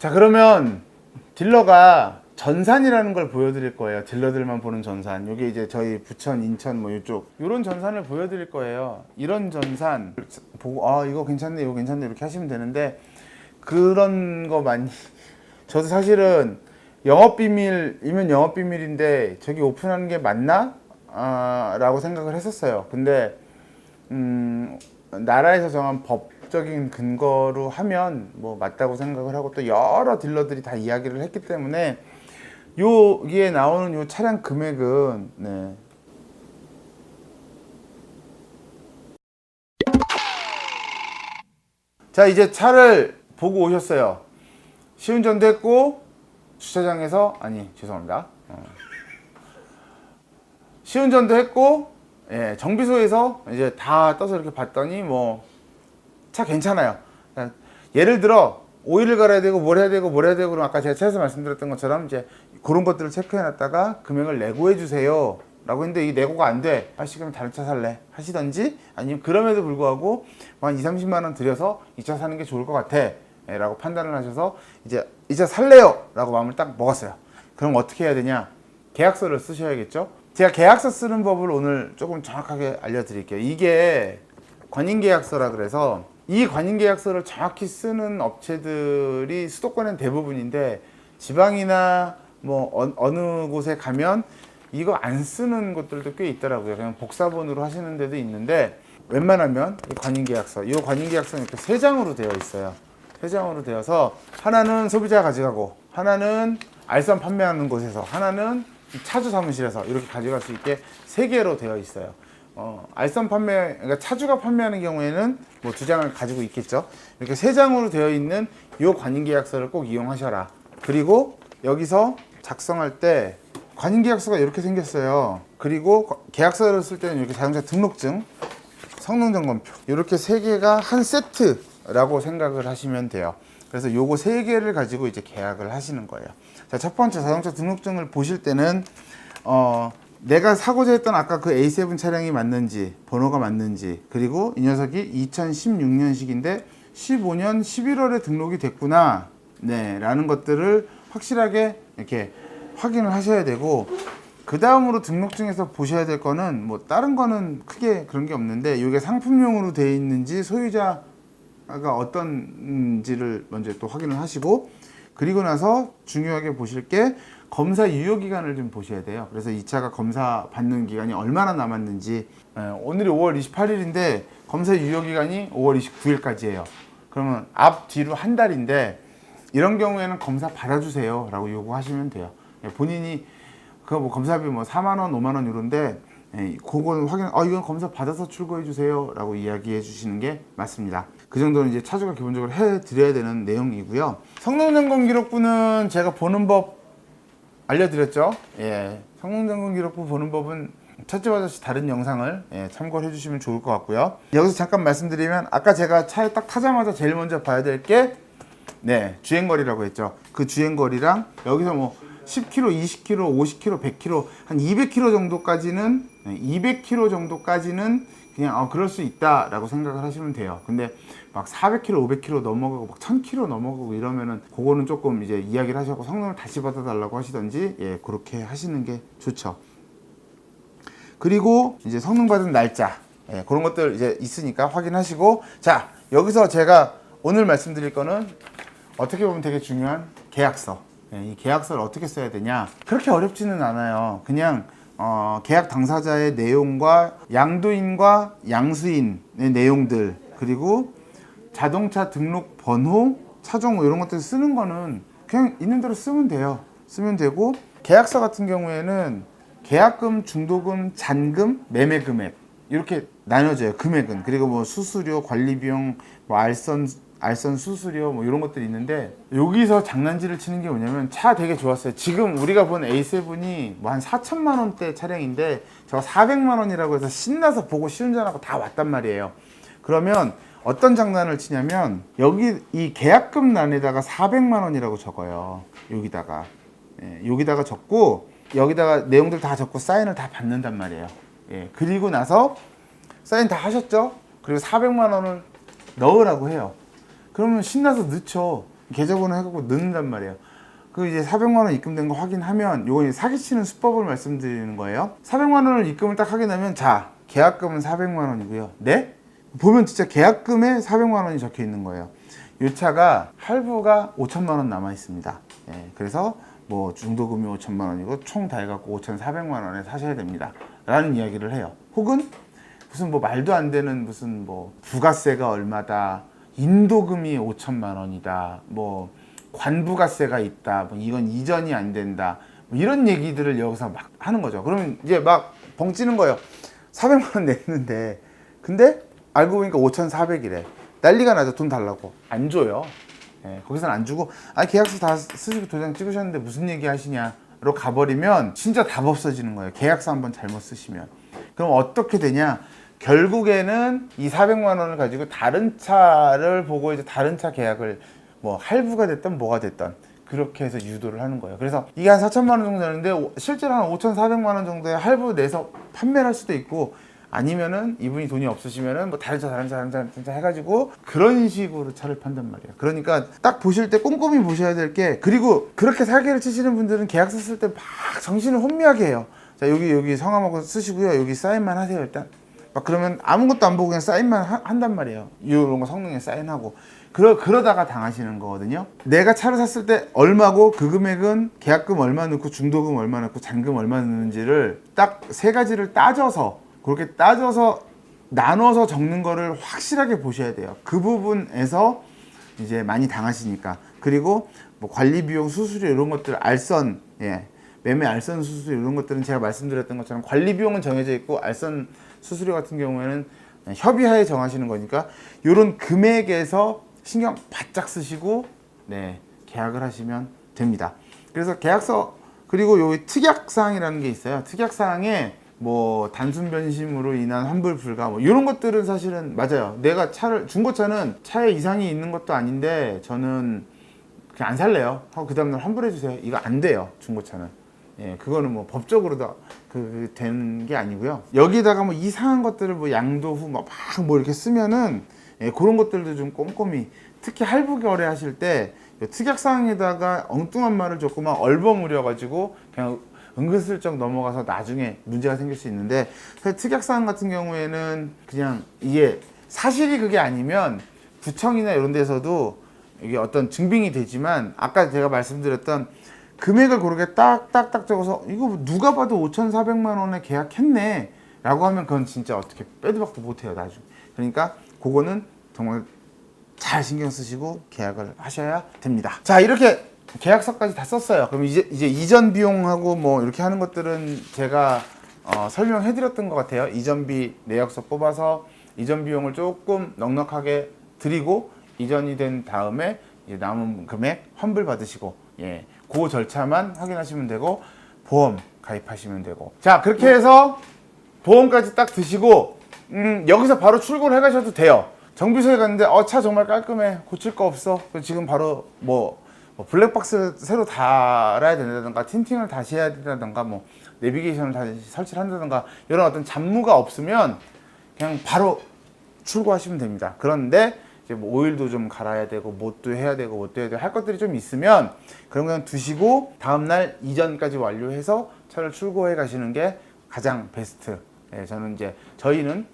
자 그러면 딜러가 전산이라는 걸 보여드릴 거예요. 딜러들만 보는 전산. 이게 이제 저희 부천, 인천 뭐 이쪽 이런 전산을 보여드릴 거예요. 이런 전산 보고 아 이거 괜찮네, 이거 괜찮네 이렇게 하시면 되는데 그런 거 많이 저도 사실은 영업 비밀이면 영업 비밀인데 저기 오픈하는 게 맞나? 아, 라고 생각을 했었어요. 근데 음, 나라에서 정한 법 적인 근거로 하면 뭐 맞다고 생각을 하고 또 여러 딜러들이 다 이야기를 했기 때문에 여기에 나오는 요 차량 금액은 네. 자 이제 차를 보고 오셨어요. 시운전도 했고 주차장에서 아니 죄송합니다. 어. 시운전도 했고 예, 정비소에서 이제 다 떠서 이렇게 봤더니 뭐 차 괜찮아요. 예를 들어 오일을 갈아야 되고 뭘 해야 되고 뭘 해야 되고 그럼 아까 제가 차에서 말씀드렸던 것처럼 이제 그런 것들을 체크해 놨다가 금액을 내고해 주세요. 라고 했는데 이 내고가 안 돼. 아씨 그럼 다른 차 살래. 하시던지 아니면 그럼에도 불구하고 뭐한 2, 30만 원 들여서 이 차 사는 게 좋을 것 같아. 예, 라고 판단을 하셔서 이제 이 차 살래요. 라고 마음을 딱 먹었어요. 그럼 어떻게 해야 되냐? 계약서를 쓰셔야겠죠? 제가 계약서 쓰는 법을 오늘 조금 정확하게 알려드릴게요. 이게 관인계약서라 그래서 이 관인계약서를 정확히 쓰는 업체들이 수도권엔 대부분인데 지방이나 뭐 어, 어느 곳에 가면 이거 안 쓰는 곳들도 꽤 있더라고요. 그냥 복사본으로 하시는 데도 있는데 웬만하면 이 관인계약서, 이 관인계약서는 이렇게 세 장으로 되어 있어요. 세 장으로 되어서 하나는 소비자가 가져가고 하나는 알선 판매하는 곳에서 하나는 차주 사무실에서 이렇게 가져갈 수 있게 세 개로 되어 있어요. 어, 알선 판매, 그러니까 차주가 판매하는 경우에는 뭐 두 장을 가지고 있겠죠. 이렇게 세 장으로 되어 있는 이 관인 계약서를 꼭 이용하셔라. 그리고 여기서 작성할 때 관인 계약서가 이렇게 생겼어요. 그리고 거- 계약서를 쓸 때는 이렇게 자동차 등록증, 성능 점검표 이렇게 세 개가 한 세트라고 생각을 하시면 돼요. 그래서 요거 세 개를 가지고 이제 계약을 하시는 거예요. 자, 첫 번째 자동차 등록증을 보실 때는 어, 내가 사고자 했던 아까 그 A7 차량이 맞는지 번호가 맞는지 그리고 이 녀석이 2016년식인데 15년 11월에 등록이 됐구나. 네 라는 것들을 확실하게 이렇게 확인을 하셔야 되고 그 다음으로 등록증에서 보셔야 될 거는 뭐 다른 거는 크게 그런 게 없는데 이게 상품용으로 되어 있는지 소유자가 어떤지를 먼저 또 확인을 하시고 그리고 나서 중요하게 보실 게 검사 유효 기간을 좀 보셔야 돼요. 그래서 이 차가 검사 받는 기간이 얼마나 남았는지 예, 오늘이 5월 28일인데 검사 유효 기간이 5월 29일까지예요. 그러면 앞 뒤로 한 달인데 이런 경우에는 검사 받아주세요라고 요구하시면 돼요. 예, 본인이 그뭐 검사비 뭐 4만 원, 5만 원 이런데 예, 그거는 확인, 아 이건 검사 받아서 출고해 주세요라고 이야기해 주시는 게 맞습니다. 그 정도는 이제 차주가 기본적으로 해 드려야 되는 내용이고요. 성능 점검 기록부는 제가 보는 법 알려드렸죠. 예, 점검 기록부 보는 법은 첫째와 같이 다른 영상을 예, 참고를 해주시면 좋을 것 같고요. 여기서 잠깐 말씀드리면 아까 제가 차에 딱 타자마자 제일 먼저 봐야 될 게 네, 주행거리라고 했죠. 그 주행거리랑 여기서 뭐 10km, 20km, 50km, 100km, 한 200km 정도까지는 네, 200km 정도까지는 그냥 어, 그럴 수 있다라고 생각을 하시면 돼요. 근데 막 400km, 500km 넘어가고 막 1000km 넘어가고 이러면은 그거는 조금 이제 이야기를 하셔고 성능을 다시 받아달라고 하시던지 예, 그렇게 하시는 게 좋죠. 그리고 이제 성능 받은 날짜 예, 그런 것들 이제 있으니까 확인하시고 자 여기서 제가 오늘 말씀드릴 거는 어떻게 보면 되게 중요한 계약서 예, 이 계약서를 어떻게 써야 되냐 그렇게 어렵지는 않아요 그냥 어, 계약 당사자의 내용과 양도인과 양수인의 내용들 그리고 자동차 등록 번호 차종 뭐 이런 것들 쓰는 거는 그냥 있는 대로 쓰면 돼요 쓰면 되고 계약서 같은 경우에는 계약금, 중도금, 잔금, 매매 금액 이렇게 나눠져요. 금액은 그리고 뭐 수수료, 관리 비용, 뭐 알선 알선 수수료 뭐 이런 것들이 있는데 여기서 장난질을 치는 게 뭐냐면 차 되게 좋았어요. 지금 우리가 본 A7이 뭐 한 4천만 원대 차량인데 제가 400만 원이라고 해서 신나서 보고 시운전하고 다 왔단 말이에요. 그러면 어떤 장난을 치냐면 여기 이 계약금 란에다가 400만 원이라고 적어요. 여기다가 예, 여기다가 적고 여기다가 내용들 다 적고 사인을 다 받는단 말이에요. 예, 그리고 나서 사인 다 하셨죠? 그리고 400만 원을 넣으라고 해요. 그러면 신나서 넣죠. 계좌번호 해갖고 넣는단 말이에요. 그 이제 400만 원 입금된 거 확인하면 이제 사기치는 수법을 말씀드리는 거예요. 400만 원을 입금을 딱 확인하면 자 계약금은 400만 원이고요. 네? 보면 진짜 계약금에 400만 원이 적혀 있는 거예요. 이 차가 할부가 5천만 원 남아 있습니다. 예, 그래서 뭐 중도금이 5천만 원이고 총 다 해갖고 5,400만 원에 사셔야 됩니다. 라는 이야기를 해요. 혹은 무슨 뭐 말도 안 되는 무슨 뭐 부가세가 얼마다 인도금이 5천만 원이다. 뭐 관부가세가 있다. 뭐 이건 이전이 안 된다. 뭐 이런 얘기들을 여기서 막 하는 거죠. 그러면 이제 막 벙찌는 거예요. 400만 원 냈는데 근데 알고 보니까 5,400이래. 난리가 나죠. 돈 달라고. 안 줘요. 예, 거기서는 안 주고 아 계약서 다 쓰시고 도장 찍으셨는데 무슨 얘기 하시냐로 가버리면 진짜 답 없어지는 거예요. 계약서 한번 잘못 쓰시면. 그럼 어떻게 되냐 결국에는 이 400만 원을 가지고 다른 차를 보고 이제 다른 차 계약을 뭐 할부가 됐던 뭐가 됐던 그렇게 해서 유도를 하는 거예요. 그래서 이게 한 4천만 원 정도 되는데 오- 실제로 한 5,400만 원 정도의 할부 내서 판매를 할 수도 있고 아니면은 이분이 돈이 없으시면은 뭐 다른 차 다른 차 다른 차 다른 차 해가지고 그런 식으로 차를 판단 말이에요. 그러니까 딱 보실 때 꼼꼼히 보셔야 될 게 그리고 그렇게 사기를 치시는 분들은 계약서 쓸 때 막 정신을 혼미하게 해요. 자 여기 여기 성함하고 쓰시고요. 여기 사인만 하세요 일단. 막 그러면 아무것도 안 보고 그냥 사인만 하- 한단 말이에요. 이런 거 성능에 사인하고. 그러, 그러다가 당하시는 거거든요. 내가 차를 샀을 때 얼마고 그 금액은 계약금 얼마 넣고 중도금 얼마 넣고 잔금 얼마 넣는지를 딱 세 가지를 따져서 그렇게 따져서 나눠서 적는 거를 확실하게 보셔야 돼요. 그 부분에서 이제 많이 당하시니까 그리고 뭐 관리 비용 수수료 이런 것들 알선 예 매매 알선 수수료 이런 것들은 제가 말씀드렸던 것처럼 관리 비용은 정해져 있고 알선 수수료 같은 경우에는 협의하에 정하시는 거니까 이런 금액에서 신경 바짝 쓰시고 네 계약을 하시면 됩니다. 그래서 계약서 그리고 요 특약 사항이라는 게 있어요. 특약 사항에 뭐 단순 변심으로 인한 환불 불가 뭐 이런 것들은 사실은 맞아요. 내가 차를 중고차는 차에 이상이 있는 것도 아닌데 저는 그냥 안 살래요. 하고 그 다음날 환불해 주세요. 이거 안 돼요. 중고차는. 예, 그거는 뭐 법적으로도 그 된 게 아니고요. 여기다가 뭐 이상한 것들을 뭐 양도후 막 뭐 이렇게 쓰면은 예, 그런 것들도 좀 꼼꼼히 특히 할부 거래하실 때 특약 사항에다가 엉뚱한 말을 조금 막 얼버무려 가지고 그냥 은근슬쩍 넘어가서 나중에 문제가 생길 수 있는데 사실 특약 사항 같은 경우에는 그냥 이게 사실이 그게 아니면 구청이나 이런 데서도 이게 어떤 증빙이 되지만 아까 제가 말씀드렸던 금액을 그렇게 딱딱딱 적어서 이거 누가 봐도 5,400만 원에 계약했네 라고 하면 그건 진짜 어떻게 빼도 박도 못해요 나중에. 그러니까 그거는 정말 잘 신경 쓰시고 계약을 하셔야 됩니다. 자 이렇게 계약서까지 다 썼어요. 그럼 이제 이제 이전 비용하고 뭐 이렇게 하는 것들은 제가 어, 설명해 드렸던 것 같아요. 이전비 내역서 뽑아서 이전 비용을 조금 넉넉하게 드리고 이전이 된 다음에 이제 남은 금액 환불 받으시고 예, 그 절차만 확인하시면 되고 보험 가입하시면 되고 자 그렇게 해서 보험까지 딱 드시고 음, 여기서 바로 출고를 해 가셔도 돼요. 정비소에 갔는데 어 차 정말 깔끔해 고칠 거 없어. 지금 바로 뭐, 뭐 블랙박스 새로 달아야 된다든가 틴팅을 다시 해야 된다든가 뭐 내비게이션을 다시 설치를 한다든가 이런 어떤 잡무가 없으면 그냥 바로 출고하시면 됩니다. 그런데 이제 뭐 오일도 좀 갈아야 되고 못도 해야 되고 못도 해야 되고 할 것들이 좀 있으면 그런 거 그냥 두시고 다음 날 이전까지 완료해서 차를 출고해 가시는 게 가장 베스트. 예, 저는 이제 저희는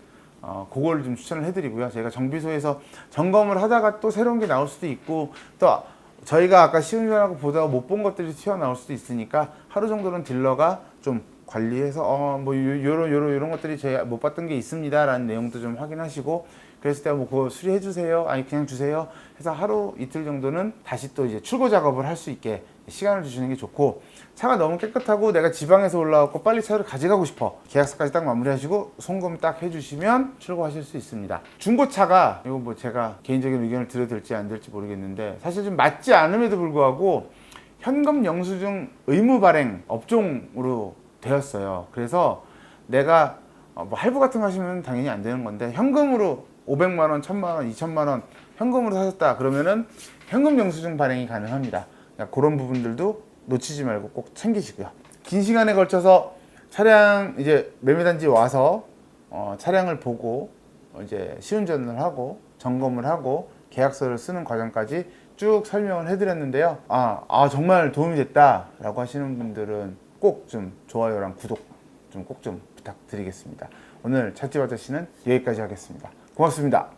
어, 그걸 좀 추천을 해드리고요. 저희가 정비소에서 점검을 하다가 또 새로운 게 나올 수도 있고 또 저희가 아까 시운전하고 보다가 못 본 것들이 튀어나올 수도 있으니까 하루 정도는 딜러가 좀 관리해서 어뭐 요런 요런 요런 것들이 제가 못 봤던 게 있습니다라는 내용도 좀 확인하시고 그랬을 때 뭐 그거 수리해 주세요. 아니 그냥 주세요. 해서 하루 이틀 정도는 다시 또 이제 출고 작업을 할 수 있게 시간을 주시는 게 좋고 차가 너무 깨끗하고 내가 지방에서 올라왔고 빨리 차를 가져가고 싶어. 계약서까지 딱 마무리하시고 송금 딱 해주시면 출고하실 수 있습니다. 중고차가 이거 뭐 제가 개인적인 의견을 드려도 될지 안 될지 모르겠는데 사실 좀 맞지 않음에도 불구하고 현금 영수증 의무 발행 업종으로 되었어요. 그래서 내가 어, 뭐 할부 같은 거 하시면 당연히 안 되는 건데 현금으로 500만 원, 1000만 원, 2000만 원 현금으로 사셨다 그러면은 현금 영수증 발행이 가능합니다. 그러니까 그런 부분들도 놓치지 말고 꼭 챙기시고요. 긴 시간에 걸쳐서 차량 이제 매매단지 와서 어, 차량을 보고 어, 이제 시운전을 하고 점검을 하고 계약서를 쓰는 과정까지 쭉 설명을 해드렸는데요. 아, 아 정말 도움이 됐다라고 하시는 분들은 꼭 좀 좋아요랑 구독 좀 꼭좀 부탁드리겠습니다. 오늘 찻집 아저씨는 여기까지 하겠습니다. 고맙습니다.